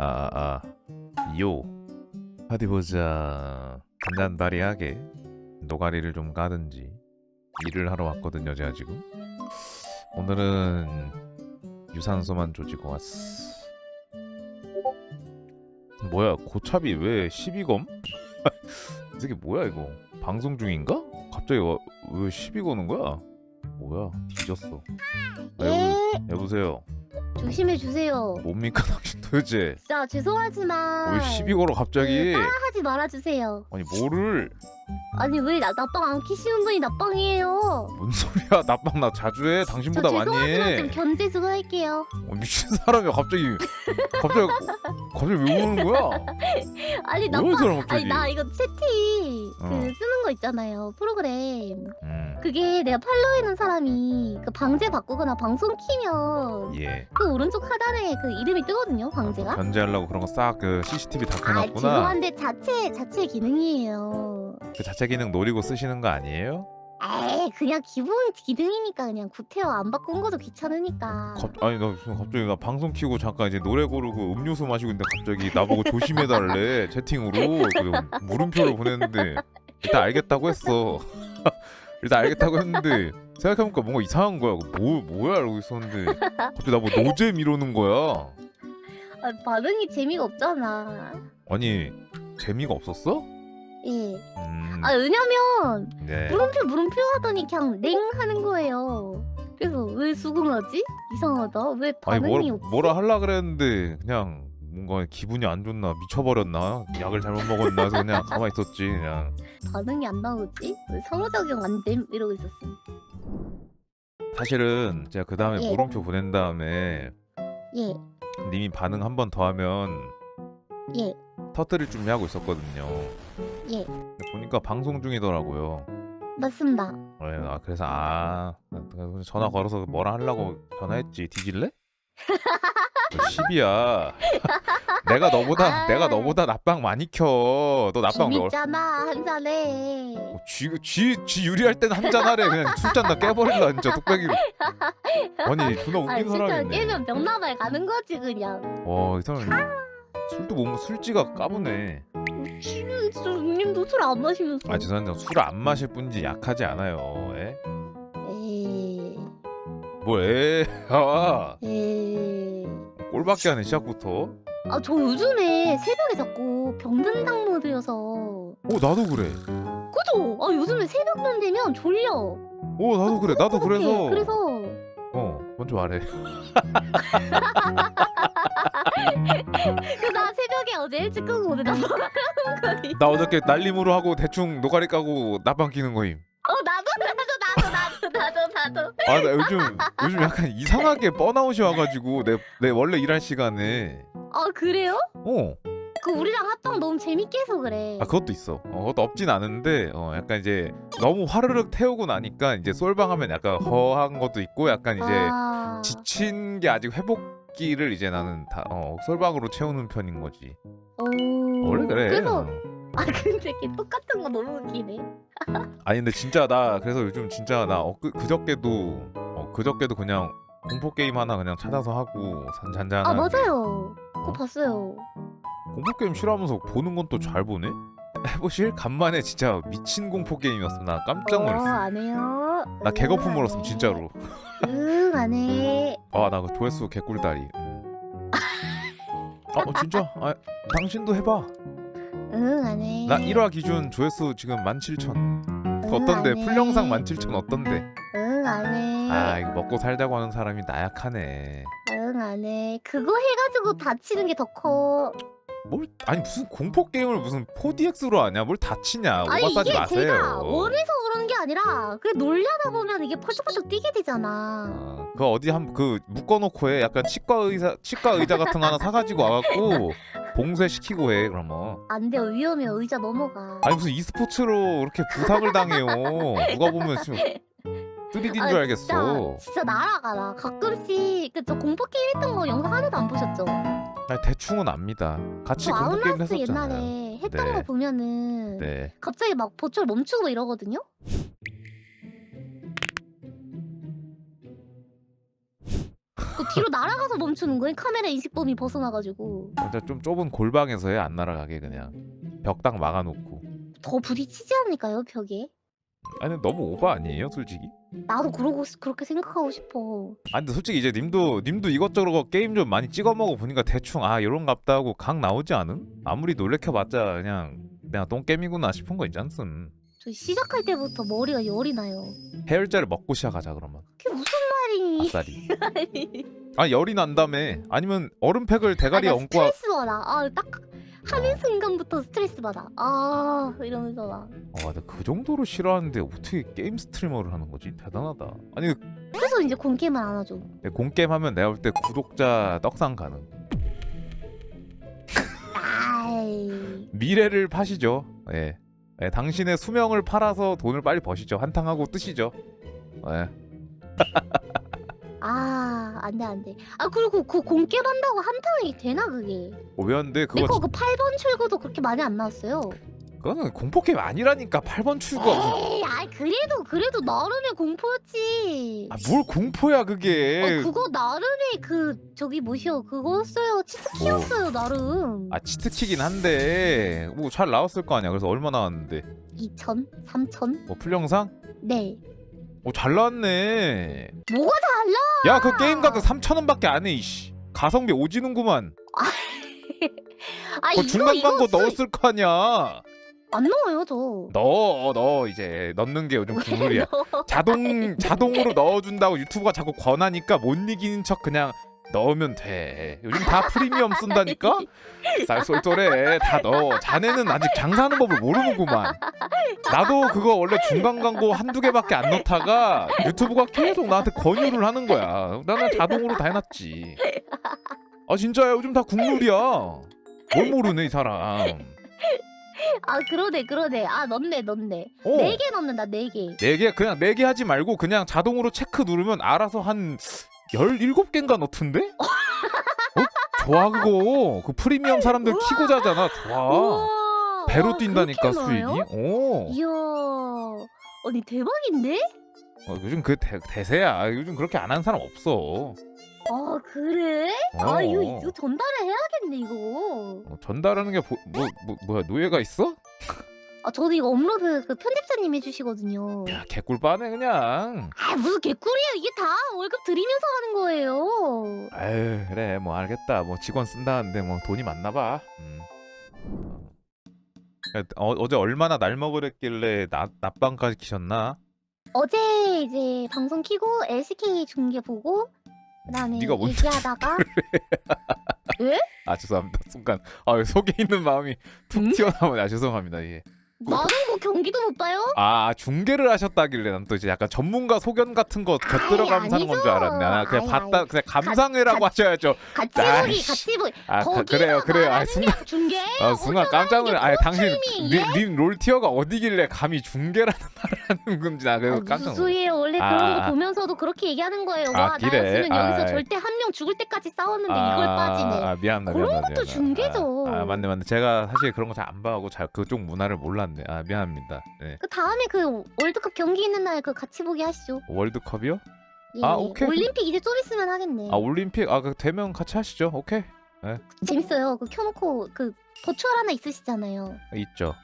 아, 아, 요. 어디 보자. 간단바리하게 노가리를 좀 까든지 일을 하러 왔거든요, 제가 지금. 오늘은 유산소만 조지고 왔어. 뭐야, 고차비 왜 12검? 이게 뭐야 이거? 방송 중인가? 갑자기 와, 왜 시비 거는 거야? 뭐야, 뒤졌어. 아, 예, 여보, 여보세요. 조심해 주세요. 뭡니까 당신 도대체? 진짜 죄송하지만 왜 시비 걸어 갑자기? 하지 말아 주세요. 아니 뭐를? 아니 왜 나 나빵 안 키시는 분이 나빵이에요? 뭔 소리야? 나빵 나 자주 해. 저 당신보다 많이 죄송하지만 해. 좀 견제 좀 할게요. 어, 미친 사람이야 갑자기. 갑자기 갑자기 왜 그러는 거야? 아니 갑자기? 아니 나 이거 채팅 그 어. 쓰는 거 있잖아요 프로그램 음, 그게 내가 팔로우하는 사람이 그 방제 바꾸거나 방송 키면 예. 그 오른쪽 하단에 그 이름이 뜨거든요 방제가 견제하려고 그런 거 싹 그 CCTV 다 아 켜놨구나. 죄송한데 자체 자체 기능이에요 그 자체 기능 노리고 쓰시는 거 아니에요? 에이 그냥 기본 기능이니까 그냥 구태여 안 바꾼 것도 귀찮으니까. 갑, 아니 나 갑자기 나 방송 키고 잠깐 이제 노래 고르고 음료수 마시고 있는데 갑자기 나보고 조심해달래 채팅으로. 그 물음표를 보냈는데 일단 알겠다고 했어. 일단 알겠다고 했는데 생각해보니까 뭔가 이상한 거야. 뭐 뭐야 이러고 있었는데 갑자기 나보고 노잼 이러는 거야. 아, 반응이 재미가 없잖아. 아니 재미가 없었어? 예. 음, 아 왜냐면 네 물음표 물음표 하더니 그냥 냉 하는 거예요 그래서 왜 수긍하지? 이상하다 왜 아니 반응이 뭐라, 없지? 뭐라 하려 그랬는데 그냥 뭔가 기분이 안 좋나 미쳐버렸나 약을 잘못 먹었나 해서 그냥 가만히 있었지 그냥 반응이 안 나오지? 왜 상호작용 안 됨? 이러고 있었어 사실은 제가 그 다음에 예. 물음표 보낸 다음에 예 님이 반응 한 번 더 하면 예, 터뜨릴 준비 하고 있었거든요. 예. 보니까 방송 중이더라고요. 맞습니다 네, 아, 그래서 아 전화 걸어서 뭐라 하려고 전화했지 뒤질래? 시비야. 내가 너보다 아. 내가 너보다 낮방 많이 켜. 너 낮방 왜 얼... 재밌잖아 한잔해 어, 쥐, 쥐, 쥐 유리할 땐 한잔 하래. 그냥 술잔 다 깨버릴라 진짜 뚝배기로. 아니 아 웃긴 진짜 사람이네. 깨면 명나발 가는 거지 그냥 와, 이 사람 술도 못 먹, 술지가 까부네. 술, 술, 님도 술 안 마시면서 아, 죄송한데 술을 안 마실 뿐이지 약하지 않아요. 에? 에이 뭐 에? 아, 에이 꼴밖에 하네 시작부터. 아 저 요즘에 새벽에 자꾸 병든당 모드여서 오, 나도 그래. 그죠? 아 요즘에 새벽쯤 되면 졸려 오, 나도 그래. 나도. 그래서. 그래서 말해. 그나 새벽에 어제 일찍 끄고 오늘 나가는 거니 나 어저께 날림으로 하고 대충 노가리 까고 나방 끼는 거임. 어 나도 나도 나도 나도 나도 나도 아, 나 요즘 요즘 약간 이상하게 번아웃이 와가지고 내 내 원래 일할 시간에. 아 그래요? 어. 그 우리랑 합방 너무 재밌게 해서 그래 아 그것도 있어. 어, 그것도 없진 않은데 어 약간 이제 너무 화르륵 태우고 나니까 이제 솔방하면 약간 허한 것도 있고 약간 이제 아... 지친 게 아직 회복기를 이제 나는 다 어, 솔방으로 채우는 편인 거지. 오... 원래 그래. 그래서 어. 아 근데 이게 똑같은 거 너무 웃기네 아니 근데 진짜 나 그래서 요즘 진짜 나 엊그 그저께도 어, 그저께도 그냥 공포 게임 하나 그냥 찾아서 하고 산- 잔잔한. 아 맞아요 그거 어? 봤어요 공포 게임 싫어하면서 보는 건 또 잘 보네. 해보실? 간만에 진짜 미친 공포 게임이었어. 나 깜짝 어 놀랐어. 안 해요 나 개거품 물었음 진짜로. 응 안 해 아 나 그 조회수 개꿀다리. 음. 아 어, 진짜? 아 당신도 해봐. 응 안 해 나 1화 기준 조회수 지금 17,000. 응, 어떤데? 안 해. 풀영상 17,000 어떤데? 응 안 해 아 이거 먹고 살자고 하는 사람이 나약하네. 응 안 해 그거 해가지고 다치는 게 더 커 뭘 아니 무슨 공포 게임을 무슨 4DX로 하냐? 뭘 다치냐? 아니 오바 싸지 이게 마세요. 제가 원해서 그러는 게 아니라 그냥 놀려다 보면 이게 펄쩍펄쩍 뛰게 되잖아 어, 그 어디 한 그 묶어놓고 해. 약간 치과 의사 치과 의자 같은 거 하나 사가지고 와갖고 봉쇄 시키고 해. 그러면. 안 돼요 위험해요 의자 넘어가 아니 무슨 e스포츠로 이렇게 부상을 당해요. 누가 보면 지금 3D인 줄 아, 알겠어. 진짜, 진짜 날아가 나 가끔씩 그저 공포 게임 했던 거 영상 하나도 안 보셨죠? 아니, 대충은 압니다. 같이 저 공포 게임 했었잖아요. 옛날에 했던 네. 거 보면은 네. 갑자기 막 보철 멈추고 이러거든요? 그 뒤로 날아가서 멈추는 거예요. 카메라 인식 범위 벗어나가지고 진짜 좀 좁은 골방에서 해안 날아가게 그냥 벽 딱 막아놓고. 더 부딪히지 않을까요 벽에? 아니 너무 오버 아니에요 솔직히? 나도 그러고 싶- 그렇게 생각하고 싶어. 아 근데 솔직히 이제 님도 님도 이것저것 게임 좀 많이 찍어 먹어 보니까 대충 아 이런갑다 하고 각 나오지 않음? 아무리 놀래켜봤자 그냥 그냥 똥게임이구나 싶은 거 있지 않슨 저 시작할 때부터 머리가 열이 나요. 해열제를 먹고 시작하자 그러면 그게 무슨 말이니? 아싸리 아 열이 난다며 아니면 얼음팩을 대가리에 아, 나 얹고 하... 스트레스 받아. 아 딱 하는 순간부터 스트레스 받아. 아 이러면서 막. 아 근데 그 정도로 싫어하는데 어떻게 게임 스트리머를 하는 거지? 대단하다 아니 그래서 이제 공게임을 안 하죠. 공게임 하면 내가 볼 때 구독자 떡상 가능 아이. 미래를 파시죠 예. 예, 당신의 수명을 팔아서 돈을 빨리 버시죠 한탕하고 뜨시죠 예. 아 안 돼 안 돼. 아 그리고 그 공게임 한다고 한탕이 되나 그게? 오였는데 그거 내거 그 8번 출구도 그렇게 많이 안 나왔어요. 그거는 공포 게임 아니라니까 8번 출구가 무슨 에이, 아 그래도 그래도 나름의 공포였지. 아, 뭘 공포야 그게 어 그거 나름의 그 저기 뭐시여 그거였어요 치트키였어요 나름. 아 치트키긴 한데 뭐 잘 나왔을 거 아니야 그래서 얼마 나왔는데 2천, 3천, 뭐 풀영상? 네. 어잘 나왔네. 뭐가 달라? 야 그 게임 가격 3천원밖에 안 해 이씨. 가성비 오지는구만. 아 그 이거 중간 이거 광고 쓰- 넣었을 거 아니야. 안 넣어요 저. 넣어 넣어. 이제 넣는 게 요즘 국물이야. 자동 자동으로 넣어준다고 유튜브가 자꾸 권하니까 못 이기는 척 그냥 넣으면 돼. 요즘 다 프리미엄 쓴다니까. 쌀쏠쏠해 다 넣어. 자네는 아직 장사하는 법을 모르는구만. 나도 그거 원래 중간 광고 한두 개밖에 안 넣다가 유튜브가 계속 나한테 권유를 하는 거야. 나는 자동으로 다 해놨지. 아 진짜야 요즘 다 국물이야. 뭘 모르네 이 사람. 아 그러네 그러네. 아 넣네 넣네. 어. 네 개 넣는다 네 개. 네개 그냥 네개 하지 말고 그냥 자동으로 체크 누르면 알아서 한 17개인가 넣던데? 어? 좋아 그거. 그 프리미엄 사람들 우와. 키고 자잖아. 좋아. 우와. 배로 와, 뛴다니까 그렇게 수익이. 나와요? 오. 이야. 아니 대박인데? 어, 요즘 그 대, 대세야. 요즘 그렇게 안 하는 사람 없어. 아 그래? 어. 아 이거, 이거 전달을 해야겠네 이거. 어, 전달하는 게 뭐 뭐, 뭐야 노예가 있어? 아 저도 이거 업로드 그 편집자님 해주시거든요. 야 개꿀 빠네 그냥. 아 무슨 개꿀이에요 이게 다 월급 드리면서 하는 거예요. 아유 그래 뭐 알겠다. 뭐 직원 쓴다는데 뭐 돈이 많나 봐. 음. 어, 어제 얼마나 날 먹으랬길래 낮 낮방까지 키셨나? 어제 이제 방송 키고 LCK 중계 보고 그다음에 네가 뭔 얘기하다가 아 죄송합니다 순간 아 속에 있는 마음이 툭 음? 튀어나오네 아 죄송합니다 예. 나는 뭐 경기도 못 봐요? 아 중계를 하셨다길래 난 또 이제 약간 전문가 소견 같은 거 곁들어가면서 하는 건 줄 알았네 아, 그냥 아이, 봤다. 그냥 감상회라고 가- 하셔야죠 같이 보기. 같이 보기 아 가- 거기서 그래요 그래요 아 말하는 순간 게 중계? 아 순간 깜짝 놀래 아 당신? 님, 님 롤티어가 어디길래 감히 중계라는 말을 하는 건지 나 아, 그래서 무슨 깜짝 소리예요 원래 아, 그런 아. 거 보면서도 그렇게 얘기하는 거예요 아, 와 그래? 나였으면 여기서 아, 절대 한 명 죽을 때까지 싸웠는데 이걸 아, 빠지네 아, 미안합니다 그런 미안합니다, 것도 미안합니다. 중계죠. 아, 아 맞네 맞네 제가 사실 그런 거 잘 안 봐하고 잘 그쪽 문화를 몰랐네 아 미안합니다. 네. 그 다음에 그 월드컵 경기 있는 날 그 같이 보기 하시죠. 월드컵이요? 예, 아, 오케이. 올림픽 이제 좀 있으면 하겠네. 아 올림픽? 아그 되면 같이 하시죠. 오케이. 재밌어요. 그 켜놓고 그 버추얼 하나 있으시잖아요. 있죠.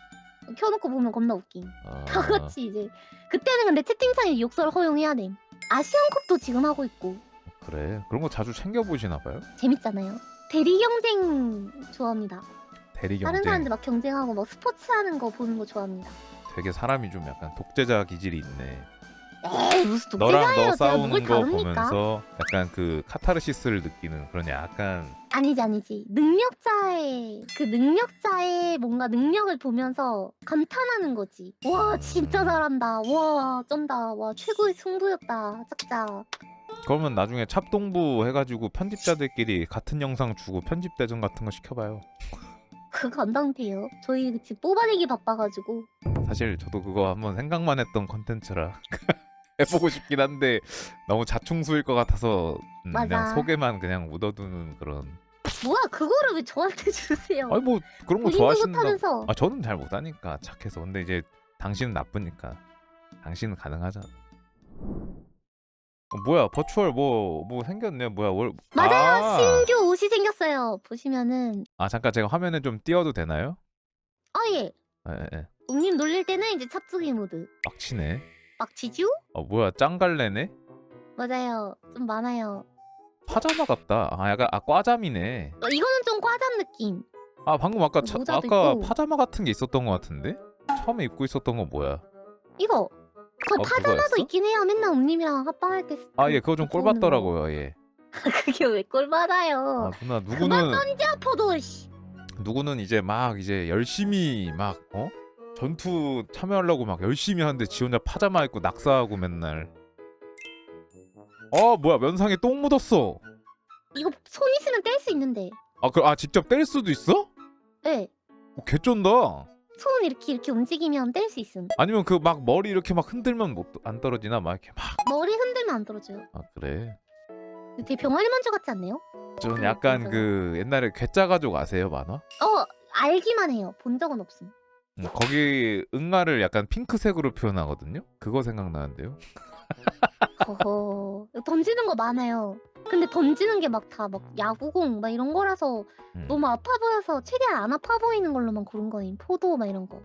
켜놓고 보면 겁나 웃긴. 어... 다 같이 이제 그때는 근데 채팅창에 욕설 허용해야 돼. 아시안컵도 지금 하고 있고. 그래. 그런 거 자주 챙겨 보시나 봐요? 재밌잖아요. 대리 경쟁 좋아합니다 대리 다른 경쟁. 사람들 막 경쟁하고 뭐 스포츠 하는 거 보는 거 좋아합니다. 되게 사람이 좀 약간 독재자 기질이 있네. 에이 무슨 너랑 독재자예요? 너 제가 싸우는 거 다룹니까? 보면서 약간 그 카타르시스를 느끼는 그런 약간 아니지 아니지. 능력자의 그 능력자의 뭔가 능력을 보면서 감탄하는 거지. 와 진짜 잘한다. 와 쩐다. 와 최고의 승부였다. 짝짝. 그러면 나중에 찹동부 해가지고 편집자들끼리 같은 영상 주고 편집 대전 같은 거 시켜봐요 그거 안 당돼요. 저희 지금 뽑아내기 바빠가지고. 사실 저도 그거 한번 생각만 했던 컨텐츠라 해보고 싶긴 한데 너무 자충수일 것 같아서 음, 그냥 맞아. 소개만 그냥 묻어두는 그런. 뭐야 그거를 왜 저한테 주세요? 아니 뭐 그런 거 본인도 좋아하신다 못하면서. 아 저는 잘 못하니까 착해서. 근데 이제 당신은 나쁘니까 당신은 가능하잖아. 어, 뭐야 버추얼 뭐 뭐 생겼네. 뭐야 월 맞아요. 아, 신규 옷이 생겼어요. 보시면은 아 잠깐 제가 화면에 좀 띄워도 되나요? 아 예. 예, 예. 웅님 놀릴 때는 이제 찹두기 모드. 빡치네 막치주? 어 뭐야 짱갈래네 맞아요. 좀 많아요. 파자마 같다 아 약간 아 과잠이네 어, 이거는 좀 과잠 느낌. 아 방금 아까 차, 모자도 아까 있고. 파자마 같은 게 있었던 것 같은데 처음에 입고 있었던 건 뭐야 이거. 저 어, 파자마도 그거였어? 있긴 해요. 맨날 웅님이랑 합방할 때. 아예 그거 좀 오는 꼴받더라고요 예 거. 그게 왜 꼴받아요? 아 누나 그만 누구는 던져 포도 씨. 누구는 이제 막 이제 열심히 막 어? 전투 참여하려고 막 열심히 하는데 지 혼자 파자마 입고 낙사하고 맨날 어 뭐야 면상에 똥 묻었어 이거 손 있으면 뗄 수 있는데. 아, 그, 아 직접 뗄 수도 있어? 네. 어, 개쩐다 손 이렇게 이렇게 움직이면 뗄 수 있음. 아니면 그 막 머리 이렇게 막 흔들면 못, 안 떨어지나 막 이렇게 막 아 머리 흔들면 안 떨어져요. 그래 되게 병아리 만져 같지 않네요? 좀 그, 약간. 그 옛날에 괴짜 가족 아세요 만화? 어 알기만 해요. 본 적은 없음. 음, 거기 응아를 약간 핑크색으로 표현하거든요 그거 생각나는데요 어허 던지는 거 많아요. 근데 던지는 게 막 다 막 야구공 막 이런 거라서 음. 너무 아파 보여서 최대한 안 아파 보이는 걸로만 고른 거임. 포도 막 이런 거.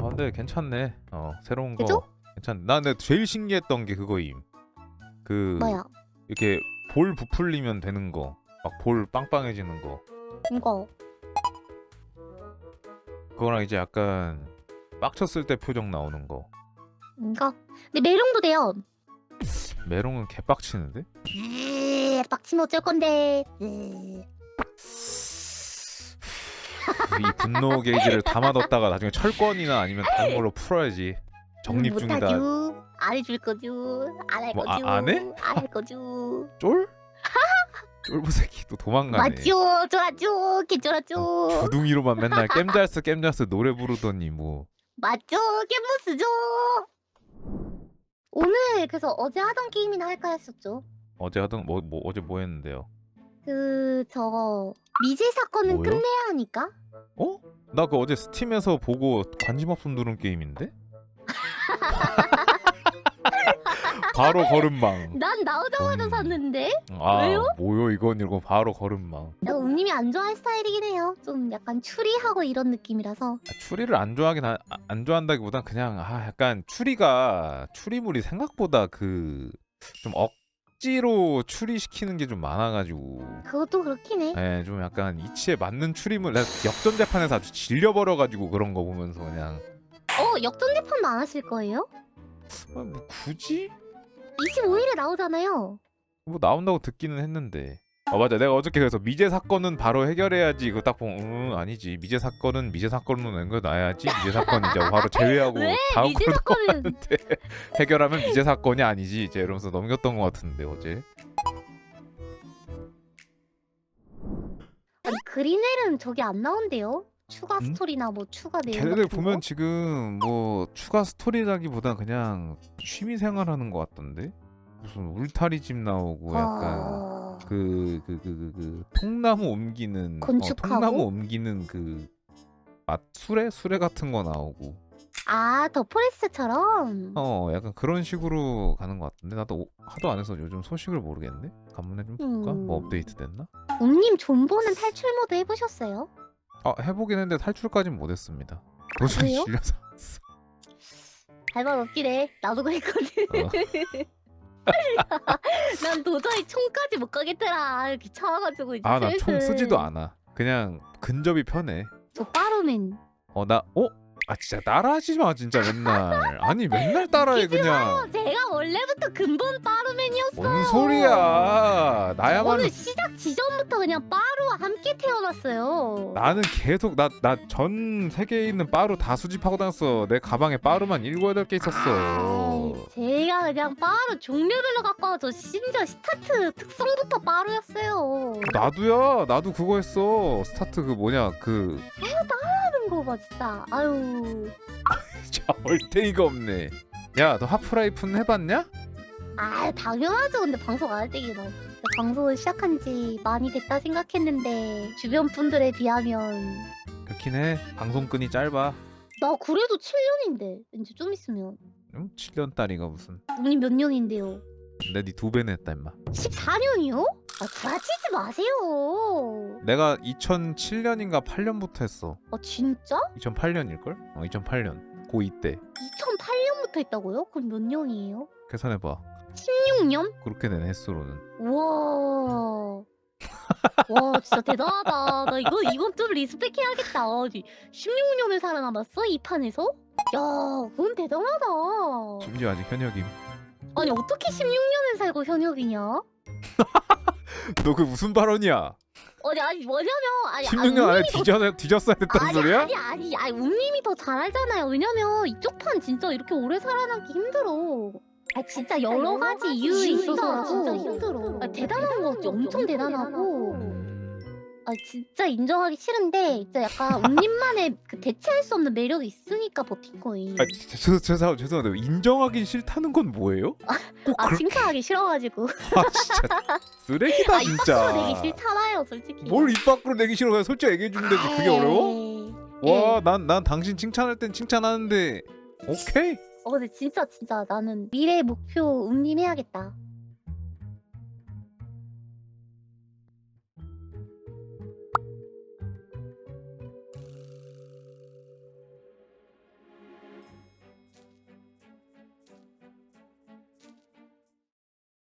아 근데 괜찮네 어 새로운 거 그죠? 괜찮 나 근데 제일 신기했던 게 그거임 그 뭐야? 이렇게 볼 부풀리면 되는 거 막 볼 빵빵해지는 거 이거. 그거랑 이제 약간 빡쳤을 때 표정 나오는 거 이거. 근데 메롱도 돼요. 메롱은 개빡치는데? 에이, 빡치면 어쩔 건데. 이 분노 게이지를 담아뒀다가 나중에 철권이나 아니면 다른 걸로 풀어야지 정립 중이다 못하죠. 안 해줄 거죠. 안 할 뭐, 아- 거죠. 안 해? 안할 거죠. 쫄? 쫄부 새끼 또 도망가네 맞죠. 좋았죠. 개쩔었죠. 부둥이로만 맨날 겜잘스 겜잘스 노래 부르더니 뭐 맞죠? 겜모스죠. 오늘 그래서 어제 하던 게임이나 할까 했었죠. 어제 하던 뭐, 뭐 어제 뭐 했는데요? 그저 미제 사건은 뭐요? 끝내야 하니까. 어? 나 그 어제 스팀에서 보고 관심 없음 누른 게임인데? 바로 걸음망. 난 나오자마자 음. 샀는데. 아, 왜요? 뭐요 이건 이러고 바로 걸음망. 내가 웅님이 안 좋아할 스타일이긴 해요. 좀 약간 추리하고 이런 느낌이라서. 아, 추리를 안 좋아하긴 하, 아, 안 좋아한다기보단 그냥 아 약간 추리가 추리물이 생각보다 그 좀 억지로 추리시키는 게 좀 많아가지고. 그것도 그렇긴 해. 예, 좀 약간 이치에 맞는 추리물. 내가 역전 재판에서 아주 질려버려가지고 그런 거 보면서 그냥 어 역전 재판도 안 하실 거예요? 아, 뭐 굳이 25일에 나오잖아요. 뭐 나온다고 듣기는 했는데. 아 맞아 내가 어저께 그래서 미제 사건은 바로 해결해야지 이거 딱 보면 응 아니지 미제 사건은 미제 사건으로 남겨놔야지 미제 사건 이제 바로 제외하고 왜? 다음 미제 걸로 사건은 넘어갔는데 해결하면 미제 사건이 아니지 이제 이러면서 넘겼던 것 같은데 어제 아니 그린엘은 저기 안 나온대요. 추가 음? 스토리나 뭐 추가 내용 걔네들 같은 보면 거? 지금 뭐 추가 스토리라기보다 그냥 취미 생활하는 것 같던데 무슨 울타리 집 나오고 약간 아... 그 그 그 그 그 통나무 옮기는 어, 건축하고? 통나무 옮기는 그 아, 수레 수레 같은 거 나오고 아, 더 포레스트처럼. 어 약간 그런 식으로 가는 것 같은데 나도 오- 하도 안 해서 요즘 소식을 모르겠네 간만에 좀 볼까 음. 뭐 업데이트 됐나 웅님 존보는 탈출 모드 해보셨어요? 아 해보긴 했는데 탈출까진 못했습니다 도저히? 질려서 할말 없긴 해. 나도 그랬거든. 어. 난 도저히 총까지 못 가겠더라. 귀찮아가지고 이제 아 나 총 슬슬. 쓰지도 않아 그냥 근접이 편해 저 빠르맨. 어 나 어? 아 진짜 따라하지 마 진짜 맨날. 아니 맨날 따라해 웃기지 그냥. 제가 원래부터 근본 빠르맨이었어. 뭔 소리야. 나야말로 오늘 시작 지점부터 그냥 빠루와 함께 태어났어요. 나는 계속 나 나 전 세계에 있는 빠루 다 수집하고 다녔어. 내 가방에 빠루만 일곱 여덟 개 있었어. 아이, 제가 그냥 빠루 종류별로 갖고 와서 심지어 스타트 특성부터 빠루였어요. 나도야. 나도 그거 했어. 스타트 그 뭐냐 그 하는 거 봐 진짜. 아유. 진짜 얼탱이가 없네 야 너 하프라이프는 해봤냐? 아 당연하죠. 근데 방송 안 할 때기나. 방송을 시작한 지 많이 됐다 생각했는데 주변 분들에 비하면 그렇긴 해 방송끈이 짧아 나 그래도 7년인데 왠지 좀 있으면 응? 7년 딸이가 무슨 우리 몇 년인데요. 내가 니두 배는 했다 임마 14년이요? 아 구라치지 마세요. 내가 2007년인가 8년부터 했어 아 진짜? 2008년일걸? 어 2008년 고2 때 2008년부터 했다고요? 그럼 몇 년이에요? 계산해봐 16년? 그렇게 된 횟수로는 우와. 와 진짜 대단하다. 나 이거 이건 좀 리스펙 해야겠다. 아니 16년을 살아남았어 이 판에서? 야 그건 대단하다. 심지어 아직 현역임 아니 어떻게 16년을 살고 현역이냐? 너 그 무슨 발언이야 아니 아니 뭐냐면 아니 16년 안에 뒤져, 뒤졌어야 됐다는 아니, 소리야? 아니 아니 아니 웅님이 더 잘 알잖아요. 왜냐면 이쪽 판 진짜 이렇게 오래 살아남기 힘들어. 아 진짜 여러 가지 이유 있어서 진짜 힘들어. 아, 대단한 거지 엄청 대단하고. 음... 아 진짜 인정하기 싫은데 진짜 약간 웅님만의 그 대체할 수 없는 매력이 있으니까 버틴 거예요. 아, 죄송, 죄송, 죄송한데 인정하기 싫다는 건 뭐예요? 꼭 아 그렇게 칭찬하기 싫어가지고. 아 진짜 쓰레기다 아, 입 진짜 밖으로 내기 싫잖아요, 솔직히. 뭘 입 밖으로 내기 싫어 그냥 솔직히 얘기해 주는데 그게 어려워? 에이. 와 난 난 당신 칭찬할 땐 칭찬하는데 오케이 어 근데 진짜 진짜 나는 미래 목표 웅님 해야겠다.